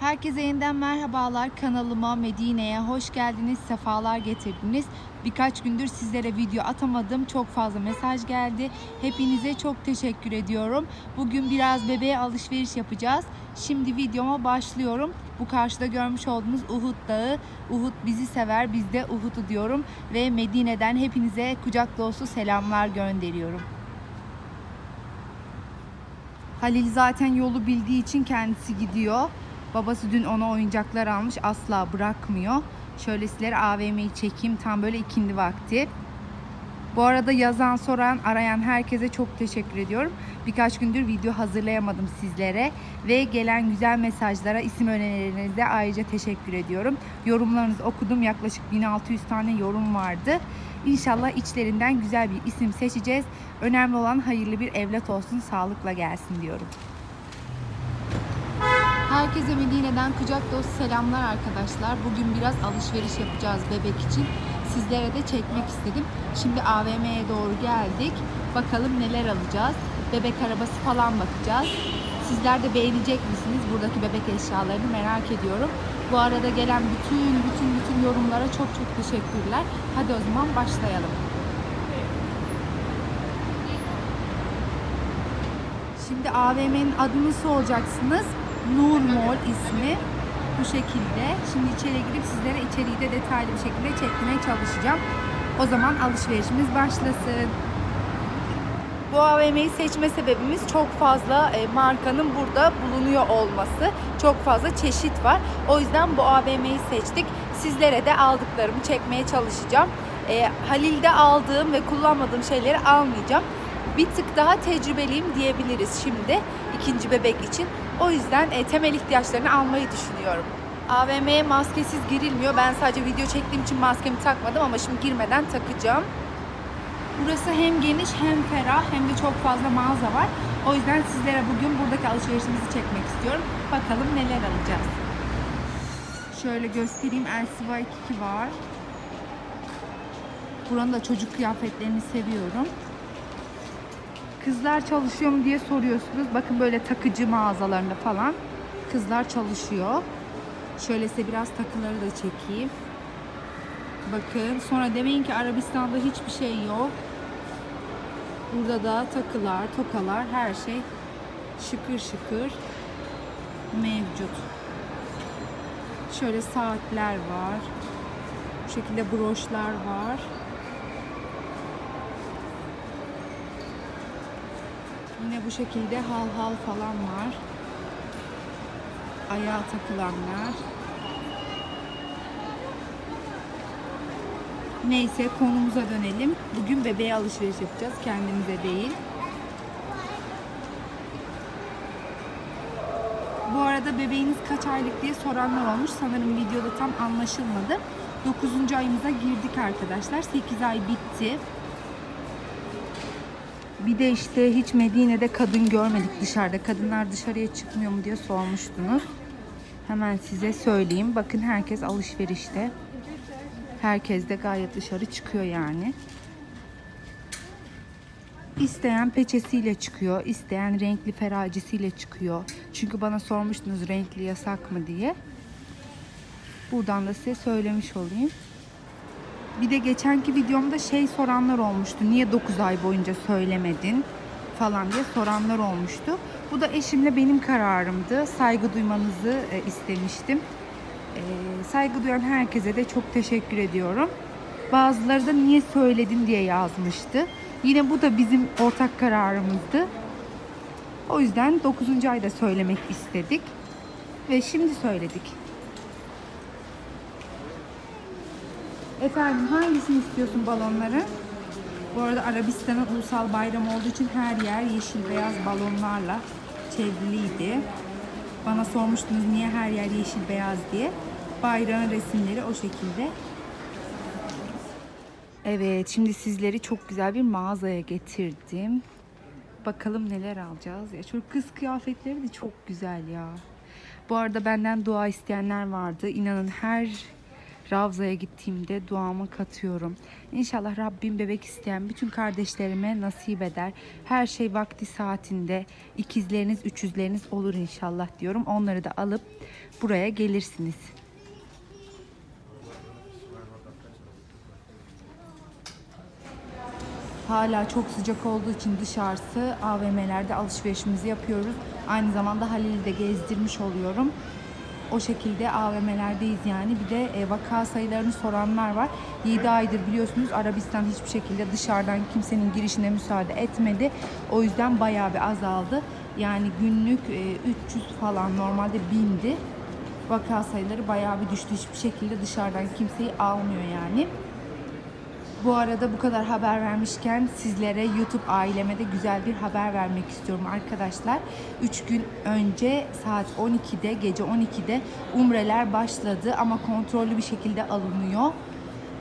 Herkese yeniden merhabalar. Kanalıma Medine'ye hoş geldiniz sefalar getirdiniz. Birkaç gündür sizlere video atamadım. Çok fazla mesaj geldi. Hepinize çok teşekkür ediyorum. Bugün biraz bebeğe alışveriş yapacağız. Şimdi videoma başlıyorum. Bu karşıda görmüş olduğunuz Uhud Dağı. Uhud bizi sever biz de Uhud'u diyorum. Ve Medine'den hepinize kucak dolusu selamlar gönderiyorum. Halil zaten yolu bildiği için kendisi gidiyor. Babası dün ona oyuncaklar almış asla bırakmıyor. Şöyle sizlere AVM'yi çekeyim tam böyle ikindi vakti. Bu arada yazan, soran, arayan herkese çok teşekkür ediyorum. Birkaç gündür video hazırlayamadım sizlere ve gelen güzel mesajlara, isim önerilerinize ayrıca teşekkür ediyorum. Yorumlarınızı okudum. Yaklaşık 1600 tane yorum vardı. İnşallah içlerinden güzel bir isim seçeceğiz. Önemli olan hayırlı bir evlat olsun, sağlıkla gelsin diyorum. Herkese Medine'den kucak dolusu selamlar arkadaşlar. Bugün biraz alışveriş yapacağız bebek için. Sizlere de çekmek istedim. Şimdi AVM'ye doğru geldik. Bakalım neler alacağız. Bebek arabası falan bakacağız. Sizler de beğenecek misiniz buradaki bebek eşyalarını merak ediyorum. Bu arada gelen bütün bütün bütün yorumlara çok çok teşekkürler. Hadi o zaman başlayalım. Şimdi AVM'nin adını soracaksınız. Nur Mall ismi. Bu şekilde. Şimdi içeri girip sizlere içeriği de detaylı bir şekilde çekmeye çalışacağım. O zaman alışverişimiz başlasın. Bu AVM'yi seçme sebebimiz çok fazla e, markanın burada bulunuyor olması. Çok fazla çeşit var. O yüzden bu AVM'yi seçtik. Sizlere de aldıklarımı çekmeye çalışacağım. E, Halil'de aldığım ve kullanmadığım şeyleri almayacağım. Bir tık daha tecrübeliyim diyebiliriz şimdi ikinci bebek için. O yüzden e, temel ihtiyaçlarını almayı düşünüyorum. AVM'ye maskesiz girilmiyor. Ben sadece video çektiğim için maskemi takmadım ama şimdi girmeden takacağım. Burası hem geniş hem ferah hem de çok fazla mağaza var. O yüzden sizlere bugün buradaki alışverişimizi çekmek istiyorum. Bakalım neler alacağız. Şöyle göstereyim. Elsiva 22 var. Buranın da çocuk kıyafetlerini seviyorum. Kızlar çalışıyor mu diye soruyorsunuz. Bakın böyle takıcı mağazalarında falan kızlar çalışıyor. Şöyle size biraz takıları da çekeyim. Bakın sonra demeyin ki Arabistan'da hiçbir şey yok. Burada da takılar, tokalar her şey şıkır şıkır mevcut. Şöyle saatler var. Bu şekilde broşlar var. Yine bu şekilde hal hal falan var. Ayağa takılanlar. Neyse konumuza dönelim. Bugün bebeğe alışveriş yapacağız. Kendimize değil. Bu arada bebeğiniz kaç aylık diye soranlar olmuş. Sanırım videoda tam anlaşılmadı. 9. ayımıza girdik arkadaşlar. 8 ay bitti. Bir de işte hiç Medine'de kadın görmedik dışarıda. Kadınlar dışarıya çıkmıyor mu diye sormuştunuz. Hemen size söyleyeyim. Bakın herkes alışverişte. Herkes de gayet dışarı çıkıyor yani. İsteyen peçesiyle çıkıyor, isteyen renkli feracisiyle çıkıyor. Çünkü bana sormuştunuz renkli yasak mı diye. Buradan da size söylemiş olayım. Bir de geçenki videomda şey soranlar olmuştu. Niye 9 ay boyunca söylemedin falan diye soranlar olmuştu. Bu da eşimle benim kararımdı. Saygı duymanızı e, istemiştim. E, saygı duyan herkese de çok teşekkür ediyorum. Bazıları da niye söyledin diye yazmıştı. Yine bu da bizim ortak kararımızdı. O yüzden 9. ayda söylemek istedik. Ve şimdi söyledik. Efendim hangisini istiyorsun balonları? Bu arada Arabistan'ın ulusal bayramı olduğu için her yer yeşil beyaz balonlarla çevriliydi. Bana sormuştunuz niye her yer yeşil beyaz diye. Bayrağın resimleri o şekilde. Evet şimdi sizleri çok güzel bir mağazaya getirdim. Bakalım neler alacağız. Ya şu kız kıyafetleri de çok güzel ya. Bu arada benden dua isteyenler vardı. İnanın her Ravza'ya gittiğimde duamı katıyorum. İnşallah Rabbim bebek isteyen bütün kardeşlerime nasip eder. Her şey vakti saatinde ikizleriniz, üçüzleriniz olur inşallah diyorum. Onları da alıp buraya gelirsiniz. Hala çok sıcak olduğu için dışarısı AVM'lerde alışverişimizi yapıyoruz. Aynı zamanda Halil'i de gezdirmiş oluyorum. O şekilde AVM'lerdeyiz yani. Bir de e, vaka sayılarını soranlar var. 7 aydır biliyorsunuz Arabistan hiçbir şekilde dışarıdan kimsenin girişine müsaade etmedi. O yüzden bayağı bir azaldı. Yani günlük e, 300 falan normalde bindi. Vaka sayıları bayağı bir düştü. Hiçbir şekilde dışarıdan kimseyi almıyor yani. Bu arada bu kadar haber vermişken sizlere YouTube aileme de güzel bir haber vermek istiyorum arkadaşlar. 3 gün önce saat 12'de gece 12'de umreler başladı ama kontrollü bir şekilde alınıyor.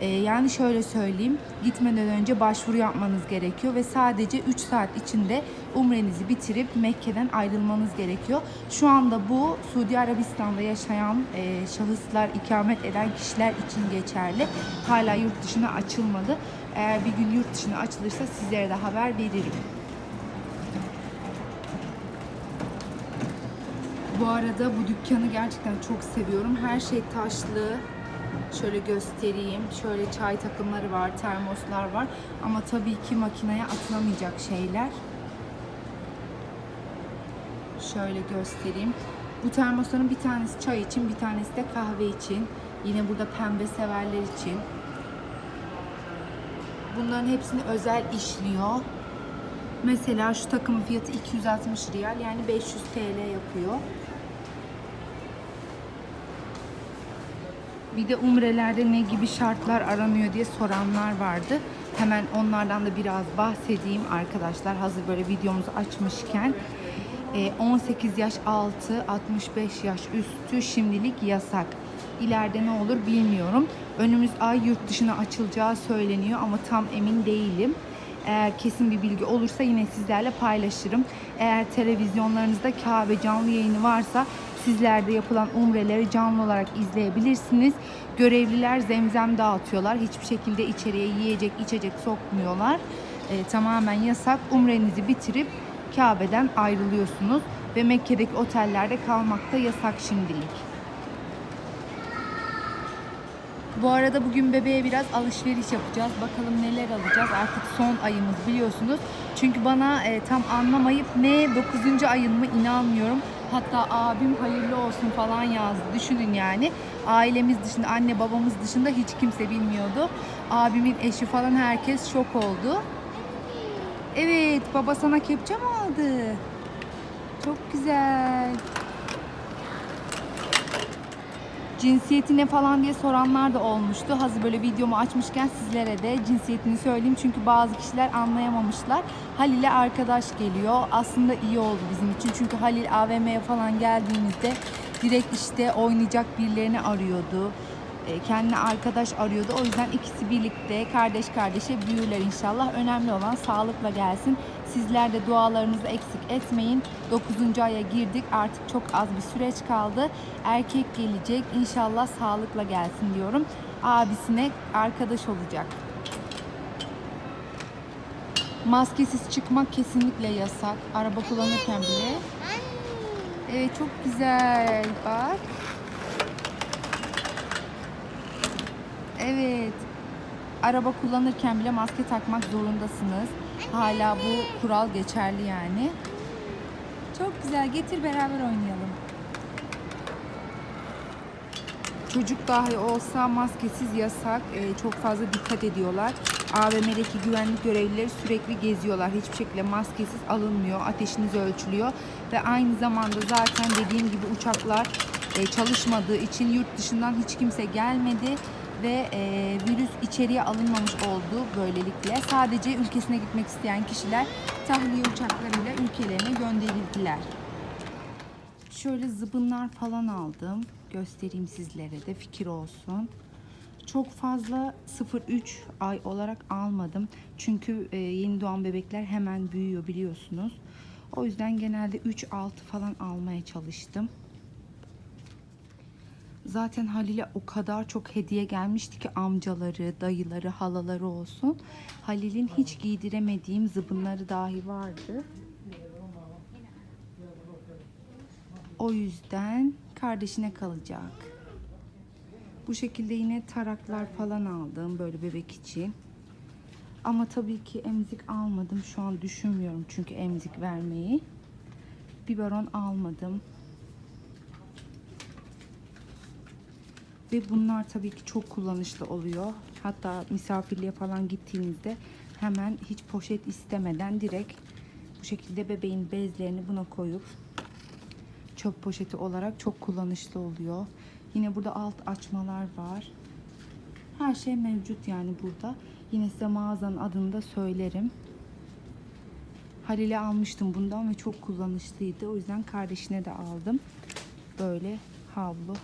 Ee, yani şöyle söyleyeyim gitmeden önce başvuru yapmanız gerekiyor ve sadece 3 saat içinde umrenizi bitirip Mekke'den ayrılmanız gerekiyor. Şu anda bu Suudi Arabistan'da yaşayan e, şahıslar, ikamet eden kişiler için geçerli. Hala yurt dışına açılmadı. Eğer bir gün yurt dışına açılırsa sizlere de haber veririm. Bu arada bu dükkanı gerçekten çok seviyorum. Her şey taşlı. Şöyle göstereyim. Şöyle çay takımları var, termoslar var. Ama tabii ki makineye atılamayacak şeyler. Şöyle göstereyim. Bu termosların bir tanesi çay için, bir tanesi de kahve için. Yine burada pembe severler için. Bunların hepsini özel işliyor. Mesela şu takımın fiyatı 260 riyal yani 500 TL yapıyor. Bir de umrelerde ne gibi şartlar aranıyor diye soranlar vardı. Hemen onlardan da biraz bahsedeyim arkadaşlar. Hazır böyle videomuzu açmışken. Ee, 18 yaş altı, 65 yaş üstü şimdilik yasak. İleride ne olur bilmiyorum. Önümüz ay yurt dışına açılacağı söyleniyor ama tam emin değilim. Eğer kesin bir bilgi olursa yine sizlerle paylaşırım. Eğer televizyonlarınızda Kabe canlı yayını varsa sizlerde yapılan umreleri canlı olarak izleyebilirsiniz. Görevliler zemzem dağıtıyorlar. Hiçbir şekilde içeriye yiyecek, içecek sokmuyorlar. Ee, tamamen yasak. Umrenizi bitirip Kabe'den ayrılıyorsunuz ve Mekke'deki otellerde kalmak da yasak şimdilik. Bu arada bugün bebeğe biraz alışveriş yapacağız. Bakalım neler alacağız. Artık son ayımız biliyorsunuz. Çünkü bana e, tam anlamayıp ne 9. ayın mı inanmıyorum. Hatta abim hayırlı olsun falan yazdı. Düşünün yani. Ailemiz dışında, anne babamız dışında hiç kimse bilmiyordu. Abimin eşi falan herkes şok oldu. Evet, baba sana kepçe mi aldı? Çok güzel. Cinsiyeti ne falan diye soranlar da olmuştu. Hazır böyle videomu açmışken sizlere de cinsiyetini söyleyeyim. Çünkü bazı kişiler anlayamamışlar. Halil'e arkadaş geliyor. Aslında iyi oldu bizim için. Çünkü Halil AVM'ye falan geldiğimizde direkt işte oynayacak birilerini arıyordu. E, Kendine arkadaş arıyordu. O yüzden ikisi birlikte kardeş kardeşe büyürler inşallah. Önemli olan sağlıkla gelsin. Sizler de dualarınızı eksik etmeyin. 9. aya girdik. Artık çok az bir süreç kaldı. Erkek gelecek. İnşallah sağlıkla gelsin diyorum. Abisine arkadaş olacak. Maskesiz çıkmak kesinlikle yasak. Araba kullanırken bile. Evet çok güzel. Bak. Evet. Araba kullanırken bile maske takmak zorundasınız. Hala bu kural geçerli yani. Çok güzel. Getir beraber oynayalım. Çocuk dahi olsa maskesiz yasak. Ee, çok fazla dikkat ediyorlar. AVM'deki güvenlik görevlileri sürekli geziyorlar. Hiçbir şekilde maskesiz alınmıyor. Ateşiniz ölçülüyor. Ve aynı zamanda zaten dediğim gibi uçaklar e, çalışmadığı için yurt dışından hiç kimse gelmedi ve e, virüs içeriye alınmamış oldu böylelikle. Sadece ülkesine gitmek isteyen kişiler tahliye uçaklarıyla ülkelerine gönderildiler. Şöyle zıbınlar falan aldım. Göstereyim sizlere de fikir olsun. Çok fazla 0-3 ay olarak almadım. Çünkü e, yeni doğan bebekler hemen büyüyor biliyorsunuz. O yüzden genelde 3-6 falan almaya çalıştım. Zaten Halil'e o kadar çok hediye gelmişti ki amcaları, dayıları, halaları olsun. Halil'in hiç giydiremediğim zıbınları dahi vardı. O yüzden kardeşine kalacak. Bu şekilde yine taraklar falan aldım böyle bebek için. Ama tabii ki emzik almadım. Şu an düşünmüyorum çünkü emzik vermeyi. Biberon almadım. Ve bunlar tabii ki çok kullanışlı oluyor. Hatta misafirliğe falan gittiğinizde hemen hiç poşet istemeden direkt bu şekilde bebeğin bezlerini buna koyup çöp poşeti olarak çok kullanışlı oluyor. Yine burada alt açmalar var. Her şey mevcut yani burada. Yine size mağazanın adını da söylerim. Halil'e almıştım bundan ve çok kullanışlıydı. O yüzden kardeşine de aldım. Böyle havlu.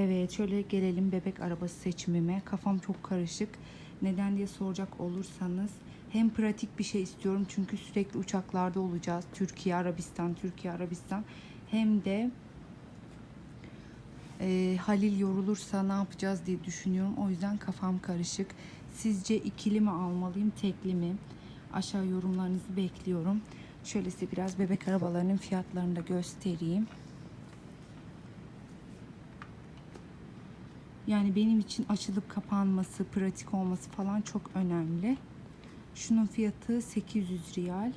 Evet şöyle gelelim bebek arabası seçimime. Kafam çok karışık. Neden diye soracak olursanız hem pratik bir şey istiyorum çünkü sürekli uçaklarda olacağız. Türkiye, Arabistan, Türkiye, Arabistan. Hem de e, Halil yorulursa ne yapacağız diye düşünüyorum. O yüzden kafam karışık. Sizce ikili mi almalıyım, tekli mi? Aşağı yorumlarınızı bekliyorum. Şöyle size biraz bebek arabalarının fiyatlarını da göstereyim. Yani benim için açılıp kapanması, pratik olması falan çok önemli. Şunun fiyatı 800 riyal.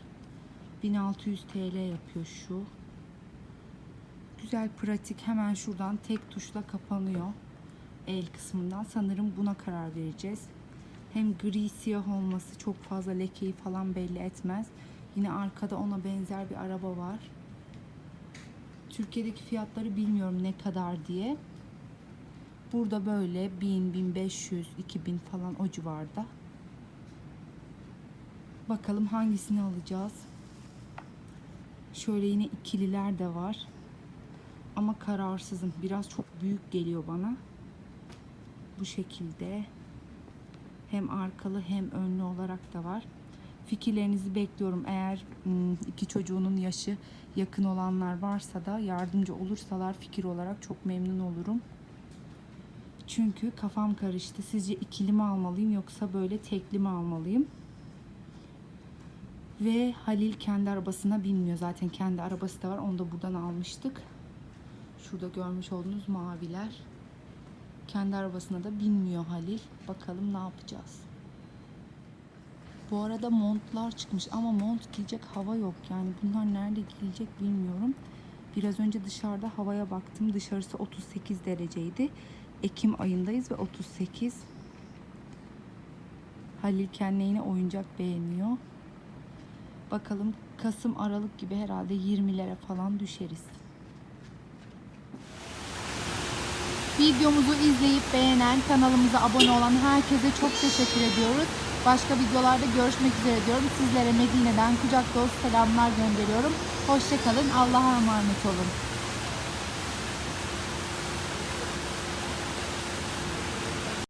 1600 TL yapıyor şu. Güzel pratik hemen şuradan tek tuşla kapanıyor. El kısmından sanırım buna karar vereceğiz. Hem gri siyah olması çok fazla lekeyi falan belli etmez. Yine arkada ona benzer bir araba var. Türkiye'deki fiyatları bilmiyorum ne kadar diye. Burada böyle 1000, 1500, 2000 falan o civarda. Bakalım hangisini alacağız. Şöyle yine ikililer de var. Ama kararsızım. Biraz çok büyük geliyor bana. Bu şekilde. Hem arkalı hem önlü olarak da var. Fikirlerinizi bekliyorum. Eğer hmm, iki çocuğunun yaşı yakın olanlar varsa da yardımcı olursalar fikir olarak çok memnun olurum. Çünkü kafam karıştı. Sizce ikili mi almalıyım yoksa böyle tekli mi almalıyım? Ve Halil kendi arabasına binmiyor. Zaten kendi arabası da var. Onu da buradan almıştık. Şurada görmüş olduğunuz maviler. Kendi arabasına da binmiyor Halil. Bakalım ne yapacağız. Bu arada montlar çıkmış ama mont giyecek hava yok. Yani bunlar nerede giyilecek bilmiyorum. Biraz önce dışarıda havaya baktım. Dışarısı 38 dereceydi. Ekim ayındayız ve 38. Halil kendine oyuncak beğeniyor. Bakalım Kasım Aralık gibi herhalde 20'lere falan düşeriz. Videomuzu izleyip beğenen, kanalımıza abone olan herkese çok teşekkür ediyoruz. Başka videolarda görüşmek üzere diyorum. Sizlere Medine'den kucak dolusu selamlar gönderiyorum. Hoşçakalın. Allah'a emanet olun.